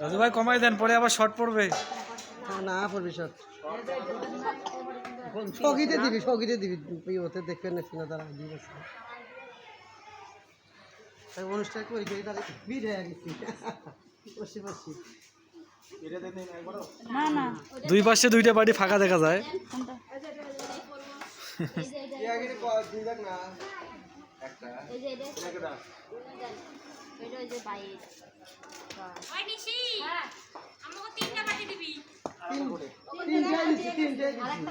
দাদু ভাই কমাই দেন পরে আবার শর্ট পড়বে। না পড়বি সব সগিতে দিবি সগিতে দিবি ওতে দেখবে না শুনে তারা দিয়ে গেছে তাই অনুষ্ঠান করি করি ভিড় হয়ে গেছি। বসে বসি। না না। দুই পাশে দুইটা বাড়ি ফাঁকা দেখা যায়। কোনটা তিনটে দিচ্ছি তিনটে দিচ্ছি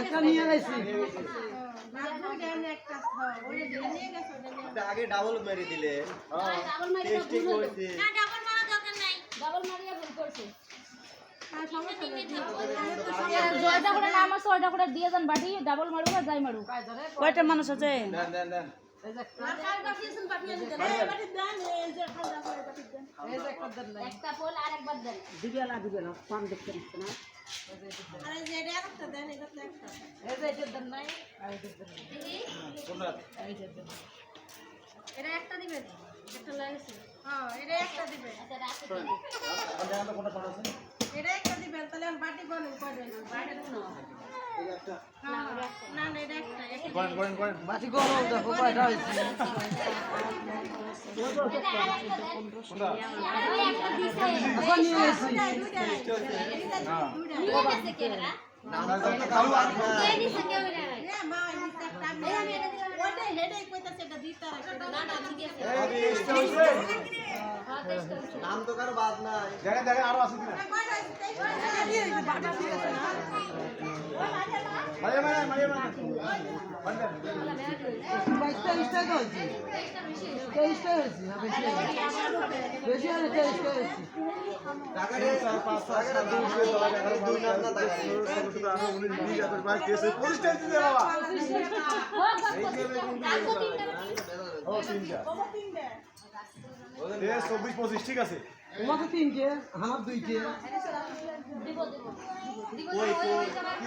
একটা নিয়ে গেছি আগে ডাবল মেরে দিলে টেস্টিং করছে জয়টা করে নাম আছে ওইটা করে দিয়ে যান বাটি ডাবল মারুক আর যাই মারুক কয়টা মানুষ আছে একটা পোল আর একবার দেন দিবে না দিবে দেখতে নিচ্ছে না এটা একটা দিবেন। একটা আচ্ছা রাখো বাটি দেখো কয়টা হয়েছে ওই একটা দিছে এখন নিয়ে গেছি নিয়ে গেছে কে এরা নাম খাও আর কে দিছে কেউ না এই আমি এটা দিলাম ওটাই হেডাই কইতাছে এটা দিতে না না ঠিক আছে হ্যাঁ টেস্ট করছি নাম তো কারও বাদ নাই দেখেন দেখেন আরও আছে কিনা মারিয়ে মারিয়ে মারিয়ে মারিয়ে তেইশটাই তো হয়েছে বেশি হলে তেইশটাই হয়েছে চব্বিশ পঁচিশ ঠিক আছে তোমার তো তিনটে আমার দুইটে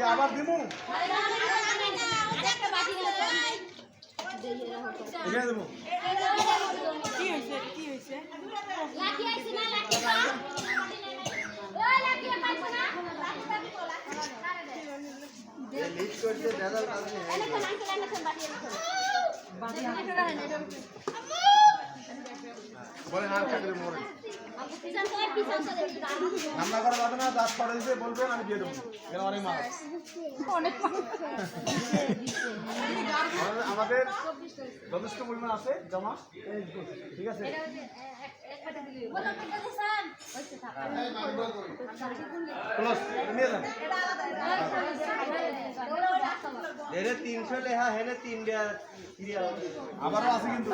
আবার দিমু কি এটা রাখেন এটা বলেন আর থাকলে মরে রান্না করা যাবে না দাঁত পড়ে দিতে বলবেন আমি দিয়ে দেবো। এখানে অনেক মাছ। অনেক আমাদের- যথেষ্ট পরিমাণ আছে জমা। ঠিক আছে? তিনশো লেহা হেরে তিন আবারও আছে কিন্তু।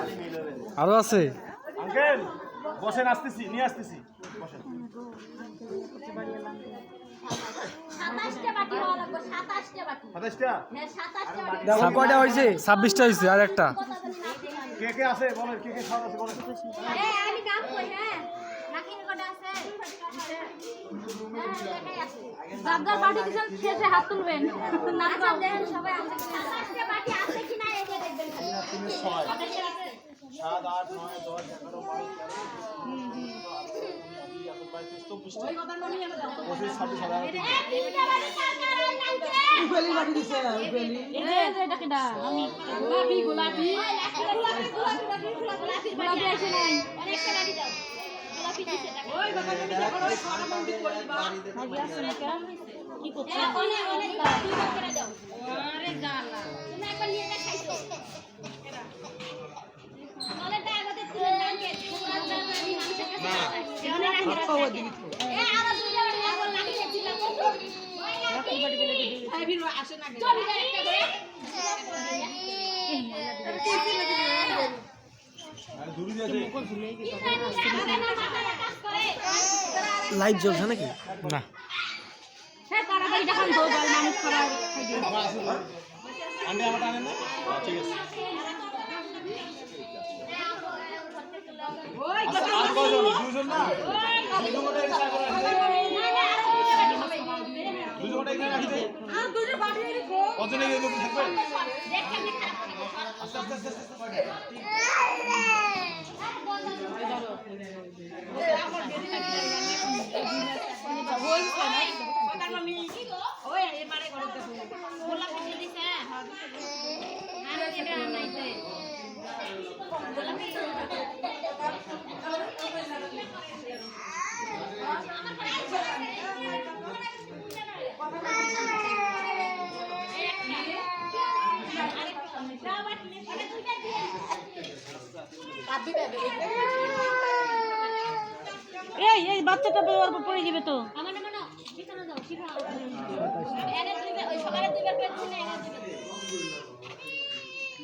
আরও আছে? আঙ্কেল! বসেন আসতেছি নিয়ে আসতেছি বসেন হ্যাঁ কয়টা হয়েছে ছাব্বিশটা হয়েছে আর একটা না। কে কে আছে বলেন কে কে খাওয়া আছে বলেন আমি কাম কই, হ্যাঁ। আছে? হ্যাঁ, লেখাই আছে। যার যার বাটি দিছেন, শেষে হাত তুলবেন। আচ্ছা, সবাই আছে কিনা। সাতাশটা আছে কিনা, এই দেখবেন সাত আট নয় দশ এগারো বারো তেরো চব্বিশটা পঁচিশ ছাব্বিশ হাজার এই, তিনটা বাটি কার কার এই আছে তো? আন্ডে আমার আনেন না? হ্যাঁ, ঠিক আছে। থাকবে দেখেন, খারাপ এই এই বাচ্চাটা ওর উপর পড়ে যাবে তো আমার না মনে বিছানা দাও শিখা এনে দুইবার ওই সকালে দুইবার পেট ছিল এনে দুইবার বাড়ি বাড়ি করে আগে তো ওগুলো দিয়ে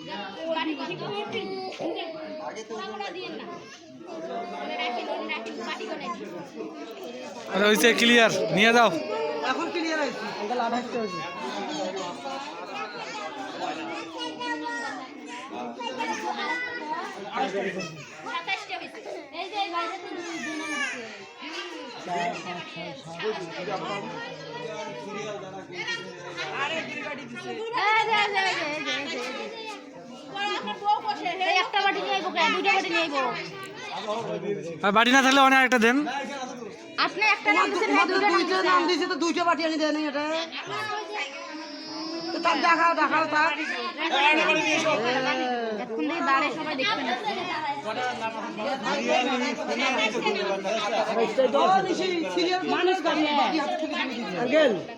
না ওরে রাখি ওরে রাখি বাড়ি করে আরে হয়েছে ক্লিয়ার নিয়ে যাও। এখন ক্লিয়ার হয়েছে এটা লাভ হচ্ছে হয়েছে সাতাশটা হয়েছে এই যে এই বাইরে তো দুই দুই নম্বর দিছে এই যে, এই যে, এই যে, এই যে, এই যে, এই যে। এই একটা বাটি নিয়ে আইবো দুইটা বাটি নিয়ে আইবো। আর বাড়ি না থাকলে অনেক একটা দেন। আপনি একটা নাম দিছেন, হ্যাঁ, দুইটা নাম দুইটা দিছেন। নাম দিয়েছে তো দুইটা পার্টি আনি দেয় এটা। তো তার দেখাও দেখাও তার এতক্ষণ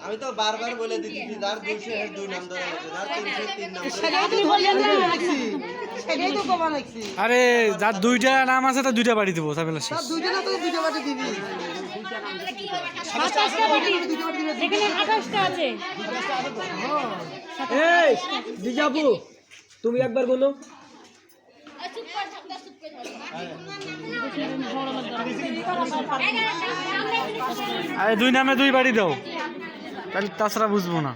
আমি তো বারবার বলে দিচ্ছি যার দুইশো দুই নাম ধরে আছে যার তিনশো তিন নাম ধরে সেটাই তো বললেন না। রাখছি সেটাই তো কমা রাখছি আরে যার দুইটা নাম আছে তার দুইটা বাড়ি দেবো সাবিলা দুইটা না তো দুইটা পার্টি দিবি। আছে। এই দিজাবু তুমি একবার বলো। আরে দুই নামে দুই বাড়ি দাও। তাহলে তাছাড়া বুঝব না।